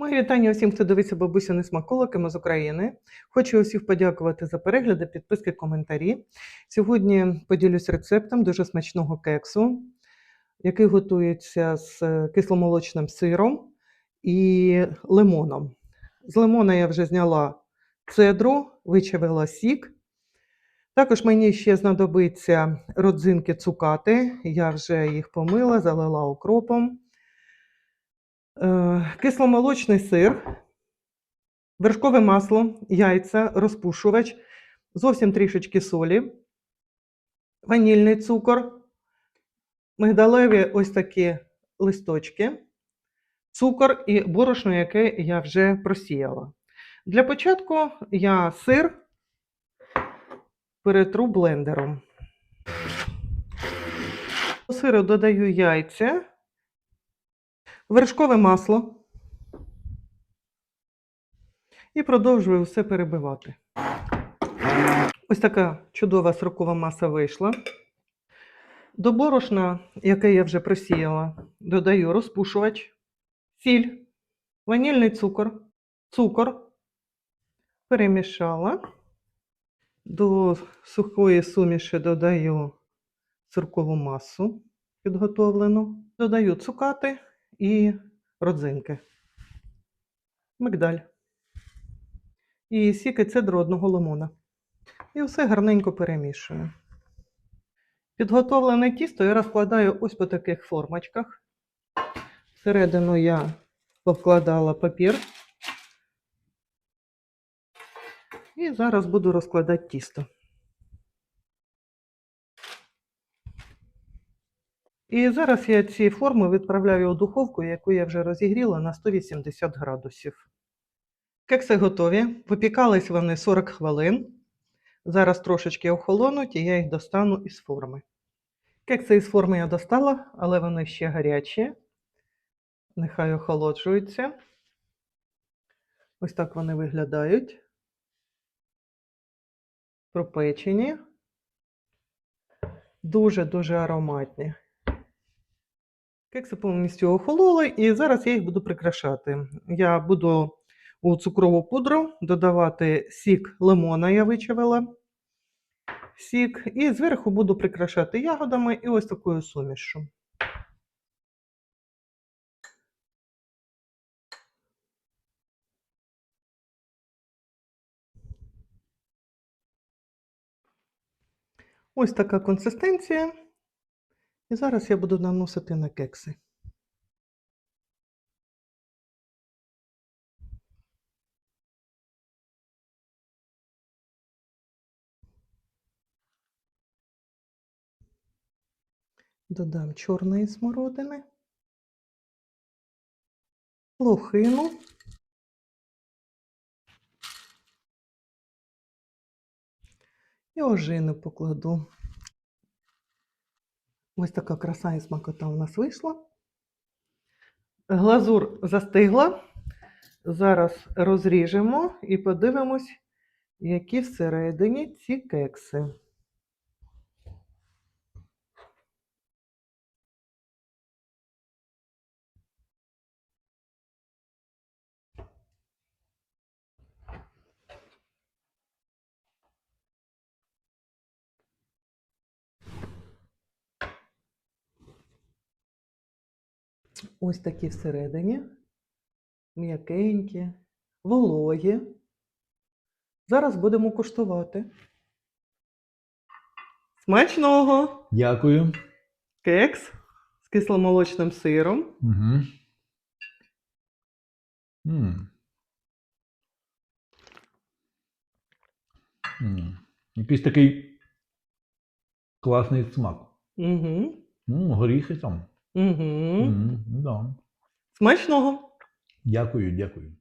Мої вітання усім, хто дивиться бабусяни смаколики, ми з України. Хочу усіх подякувати за перегляди, підписки, коментарі. Сьогодні поділюсь рецептом дуже смачного кексу, який готується з е, кисломолочним сиром і лимоном. З лимона я вже зняла цедру, вичавила сік. Також мені ще знадобиться родзинки цукати. Я вже їх помила, залила окропом. Е, Кисломолочний сир, вершкове масло, яйця, розпушувач, зовсім трішечки солі, ванільний цукор, мигдалеві ось такі листочки, цукор і борошно, яке я вже просіяла. Для початку я сир перетру блендером. До сиру додаю яйця, вершкове масло і продовжую все перебивати. Ось така чудова сиркова маса вийшла. До борошна, яке я вже просіяла, додаю розпушувач, сіль, ванільний цукор, цукор. Перемішала. До сухої суміші додаю сиркову масу підготовлену. Додаю цукати і родзинки, мигдаль і сіки цедру одного лимона. І все гарненько перемішую. Підготовлене тісто я розкладаю ось по таких формочках. Всередину я повкладала папір. І зараз буду розкладати тісто. І зараз я ці форми відправляю у духовку, яку я вже розігріла на 180 градусів. Кекси готові. Випікались вони 40 хвилин. Зараз трошечки охолонуть, і я їх достану із форми. Кекси із форми я достала, але вони ще гарячі. Нехай охолоджуються. Ось так вони виглядають. Пропечені. Дуже-дуже ароматні. Кекси повністю охололи, і зараз я їх буду прикрашати. Я буду у цукрову пудру додавати сік лимона, я вичавила сік, і зверху буду прикрашати ягодами і ось такою сумішю. Ось така консистенція. І зараз я буду наносити на кекси. Додам чорної смородини, лохину. І ожину покладу. Ось така краса і смакота у нас вийшла. Глазур застигла. Зараз розріжемо і подивимось, які всередині ці кекси. Ось такі всередині, м'якенькі, вологі. Зараз будемо куштувати. Смачного! Дякую. Кекс з кисломолочним сиром. Угу. М. М. Якийсь такий класний смак. Угу. М, горіхи там. Угу. М, да. Смачного! Дякую, дякую.